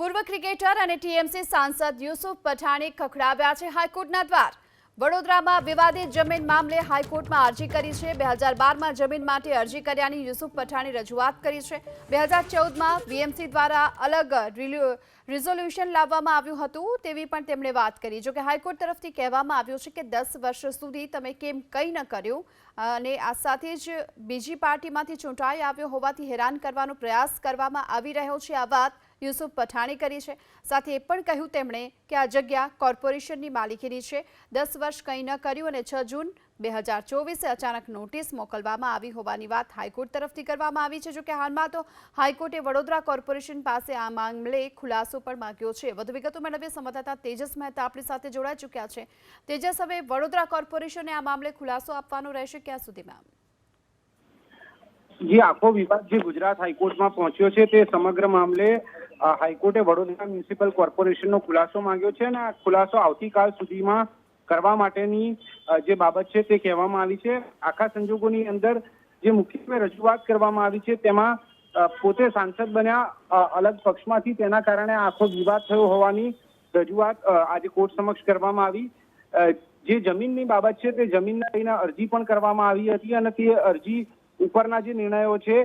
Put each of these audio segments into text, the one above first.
પૂર્વ ક્રિકેટર અને ટીએમસી સાંસદ યુસુફ પઠાણે ખખડાવ્યા છે હાઈકોર્ટના દ્વાર. વડોદરામાં વિવાદિત જમીન મામલે હાઈકોર્ટમાં અરજી કરી છે. બે હજાર બારમાં જમીન માટે અરજી કર્યાની યુસુફ પઠાણે રજૂઆત કરી છે. બે હજાર ચૌદમાં બીએમસી દ્વારા અલગ રિઝોલ્યુશન લાવવામાં આવ્યું હતું તેવી પણ તેમણે વાત કરી. જોકે હાઈકોર્ટ તરફથી કહેવામાં આવ્યું છે કે દસ વર્ષ સુધી તમે કેમ કંઈ ન કર્યું? અને આ સાથે જ બીજી પાર્ટીમાંથી ચૂંટાઈ આવ્યો હોવાથી હેરાન કરવાનો પ્રયાસ કરવામાં આવી રહ્યો છે. આ વાત યુસુફ પઠાણે કરી છે. સાથે એ પણ કહ્યું તેમણે કે આ જગ્યા કોર્પોરેશનની માલિકીની છે. દસ વર્ષ કંઈ ન કર્યું અને છ જૂન બે હજાર ચોવીસે અચાનક નોટિસ મોકલવામાં આવી હોવાની વાત હાઈકોર્ટ તરફથી કરવામાં આવી છે. જોકે હાલમાં તો હાઈકોર્ટે વડોદરા કોર્પોરેશન પાસે આ મામલે ખુલાસો પણ માંગ્યો છે. વધુ વિગતો મેળવીએ. સંવાદદાતા તેજસ મહેતા આપણી સાથે જોડાઈ ચૂક્યા છે. તેજસ, હવે વડોદરા કોર્પોરેશને આ મામલે ખુલાસો આપવાનો રહેશે ક્યાં સુધીમાં? જે આખો વિવાદ જે ગુજરાત હાઈકોર્ટમાં પહોંચ્યો છે તે સમગ્ર મામલે હાઈકોર્ટે વડોદરા મ્યુનિસિપલ કોર્પોરેશનનો ખુલાસો માંગ્યો છે અને આ ખુલાસો આવતીકાલ સુધીમાં કરવા માટેની જે બાબત છે તે કહેવામાં આવી છે. આખા સંજોગોની અંદર જે મુખ્યત્વે રજૂઆત કરવામાં આવી છે તેમાં પોતે સાંસદ બન્યા અલગ પક્ષમાંથી તેના કારણે આખો વિવાદ થયો હોવાની રજૂઆત આજે કોર્ટ સમક્ષ કરવામાં આવી. જે જમીનની બાબત છે તે જમીનને લઈને અરજી પણ કરવામાં આવી હતી અને તે અરજી ઉપરના જે નિર્ણયો છે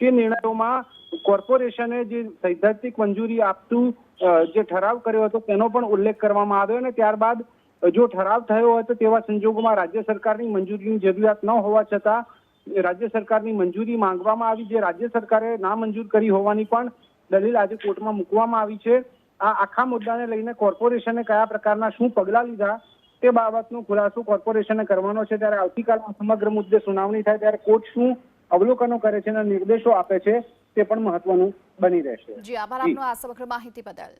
તે નિર્ણયોમાં કોર્પોરેશને જે સૈદ્ધાંતિક મંજૂરી આપતું જે ઠરાવ કર્યો હતો, તેનો પણ ઉલ્લેખ કરવામાં આવ્યો અને ત્યારબાદ જો ઠરાવ થયો હતો તેવા સંજોગોમાં રાજ્ય સરકારની મંજૂરીની જરૂરિયાત ન હોવા છતાં રાજ્ય સરકારની મંજૂરી માંગવામાં આવી, જે રાજ્ય સરકારે ના મંજૂર કરી હોવાની પણ દલીલ આજે કોર્ટમાં મૂકવામાં આવી છે. આ આખા મુદ્દાને લઈને કોર્પોરેશને કયા પ્રકારના શું પગલાં લીધા તે બાબતનો ખુલાસો કોર્પોરેશને કરવાનો છે. ત્યારે આવતીકાલમાં સમગ્ર મુદ્દે સુનાવણી થાય, ત્યારે કોર્ટ શું અવલોકનો કરે છે અને નિર્દેશો આપે છે તે પણ મહત્વનું બની રહેશે. જી આભાર આપનો આ સમગ્ર માહિતી બદલ.